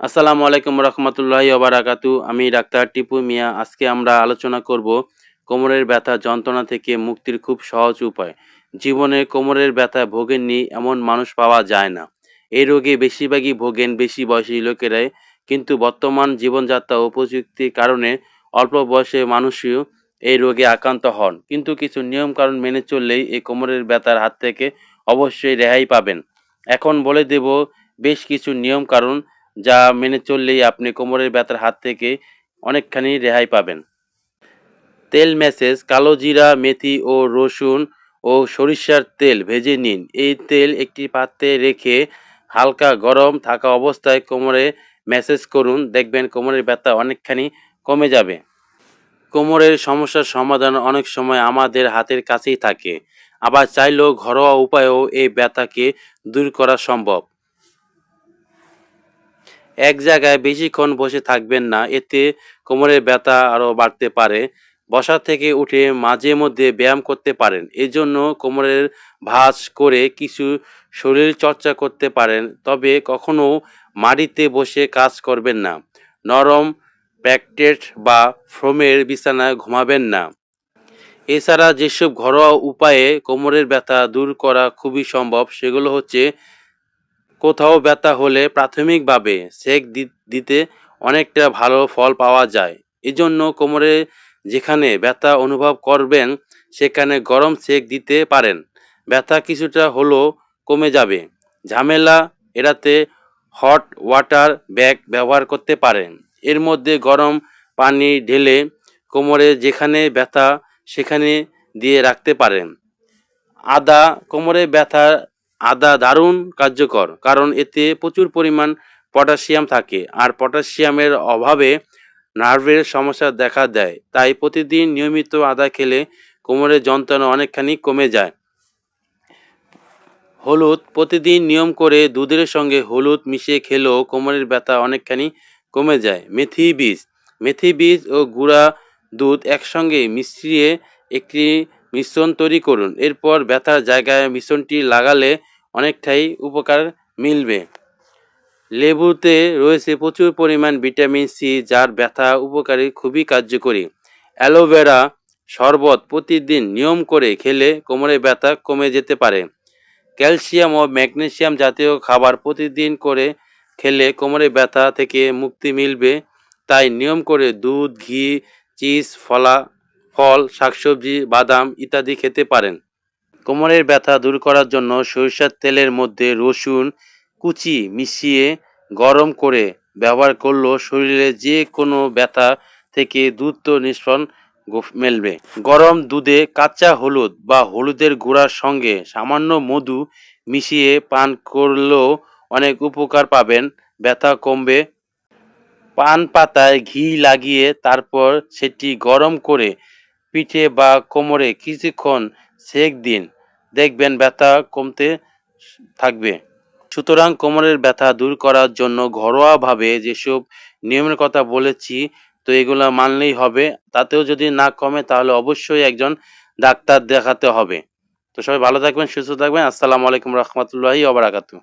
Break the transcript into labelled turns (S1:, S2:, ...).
S1: আসসালামু আলাইকুম রহমতুল্লাহি ওবারাকাতু আমি ডাক্তার টিপু মিয়া। আজকে আমরা আলোচনা করব কোমরের ব্যথা যন্ত্রণা থেকে মুক্তির খুব সহজ উপায়। জীবনে কোমরের ব্যথা ভোগেননি এমন মানুষ পাওয়া যায় না। এই রোগে বেশিরভাগই ভোগেন বেশি বয়সী লোকেরাই। কিন্তু বর্তমান জীবনযাত্রা ও প্রযুক্তির কারণে অল্প বয়সে মানুষও এই রোগে আক্রান্ত হন। কিন্তু কিছু নিয়মকানুন মেনে চললেই এই কোমরের ব্যথার হাত থেকে অবশ্যই রেহাই পাবেন। এখন বলে দেব বেশ কিছু নিয়ম কারণ যা মেনে চললেই আপনি কোমরের ব্যথার হাত থেকে অনেকখানি রেহাই পাবেন। তেল ম্যাসেজ কালো জিরা, মেথি ও রসুন ও সরিষার তেল ভেজে নিন। এই তেল একটি পাত্রে রেখে হালকা গরম থাকা অবস্থায় কোমরে ম্যাসেজ করুন। দেখবেন কোমরের ব্যথা অনেকখানি কমে যাবে। কোমরের সমস্যার সমাধান অনেক সময় আমাদের হাতের কাছেই থাকে। আবার চাইলেও ঘরোয়া উপায়েও এই ব্যথাকে দূর করা সম্ভব। এক জায়গায় বেশিক্ষণ বসে থাকবেন না, এতে কোমরের ব্যথা আরও বাড়তে পারে। বসা থেকে উঠে মাঝে মধ্যে ব্যায়াম করতে পারেন, এজন্য কোমরের ভাঁজ করে কিছু শরীর চর্চা করতে পারেন, তবে কখনো মাটিতে বসে কাজ করবেন না, নরম প্যাকটেট বা ফ্রোমের বিছানায় ঘুমাবেন না। এছাড়া যেসব ঘরোয়া উপায়ে কোমরের ব্যথা দূর করা খুবই সম্ভব, সেগুলো হচ্ছে কোথাও ব্যথা হলে প্রাথমিকভাবে সেক দিতে অনেকটা ভালো ফল পাওয়া যায়। এজন্য কোমরে যেখানে ব্যথা অনুভব করবেন, সেখানে গরম সেক দিতে পারেন। ব্যথা কিছুটা হলো কমে যাবে। ঝামেলা এড়াতে হট ওয়াটার ব্যাগ ব্যবহার করতে পারেন। এর মধ্যে গরম পানি ঢেলে কোমরে যেখানে ব্যথা, সেখানে দিয়ে রাখতে পারেন। আদা কোমরে ব্যথা আদা দারুণ কার্যকর, কারণ এতে প্রচুর পরিমাণ পটাশিয়াম থাকে। আর পটাশিয়ামের অভাবে নার্ভের সমস্যা দেখা দেয়। তাই প্রতিদিন নিয়মিত আদা খেলে কোমরের যন্ত্রণা অনেকখানি কমে যায়। হলুদ, প্রতিদিন নিয়ম করে দুধের সঙ্গে হলুদ মিশিয়ে খেলেও কোমরের ব্যথা অনেকখানি কমে যায়। মেথি বীজ মেথি বীজ ও গুঁড়া দুধ একসঙ্গে মিশিয়ে একটি মিশ্রণ তৈরি করুন। এরপর ব্যথার জায়গায় মিশ্রণটি লাগালে অনেকটাই উপকার মিলবে। লেবুতে রয়েছে প্রচুর পরিমাণ ভিটামিন সি, যার ব্যথা উপকারী, খুবই কার্যকরী। অ্যালোভেরা শরবত প্রতিদিন নিয়ম করে খেলে কোমরে ব্যথা কমে যেতে পারে। ক্যালসিয়াম ও ম্যাগনেসিয়াম জাতীয় খাবার প্রতিদিন করে খেলে কোমরে ব্যথা থেকে মুক্তি মিলবে। তাই নিয়ম করে দুধ, ঘি, চিজ, ফলা, ফল, শাকসবজি, বাদাম ইত্যাদি খেতে পারেন। কোমরের ব্যথা দূর করার জন্য সরিষার তেলের মধ্যে রসুন কুচি মিশিয়ে গরম করে ব্যবহার করলেও শরীরে যে কোনো ব্যথা থেকে দ্রুত নিষ্পণ মেলবে। গরম দুধে কাঁচা হলুদ বা হলুদের গুঁড়ার সঙ্গে সামান্য মধু মিশিয়ে পান করলেও অনেক উপকার পাবেন। ব্যথা কমবে। পান পাতায় ঘি লাগিয়ে তারপর সেটি গরম করে পিঠে বা কোমরে কিছুক্ষণ সেক দিন। দেখবেন ব্যথা কমতে থাকবে। সুতরাং কোমরের ব্যথা দূর করার জন্য ঘরোয়াভাবে যেসব নিয়মের কথা বলেছি, তো এগুলো মানলেই হবে। তাতেও যদি না কমে, তাহলে অবশ্যই একজন ডাক্তার দেখাতে হবে। তো সবাই ভালো থাকবেন, সুস্থ থাকবেন। আসসালামু আলাইকুম রহমতুল্লাহি ওবরাকাতু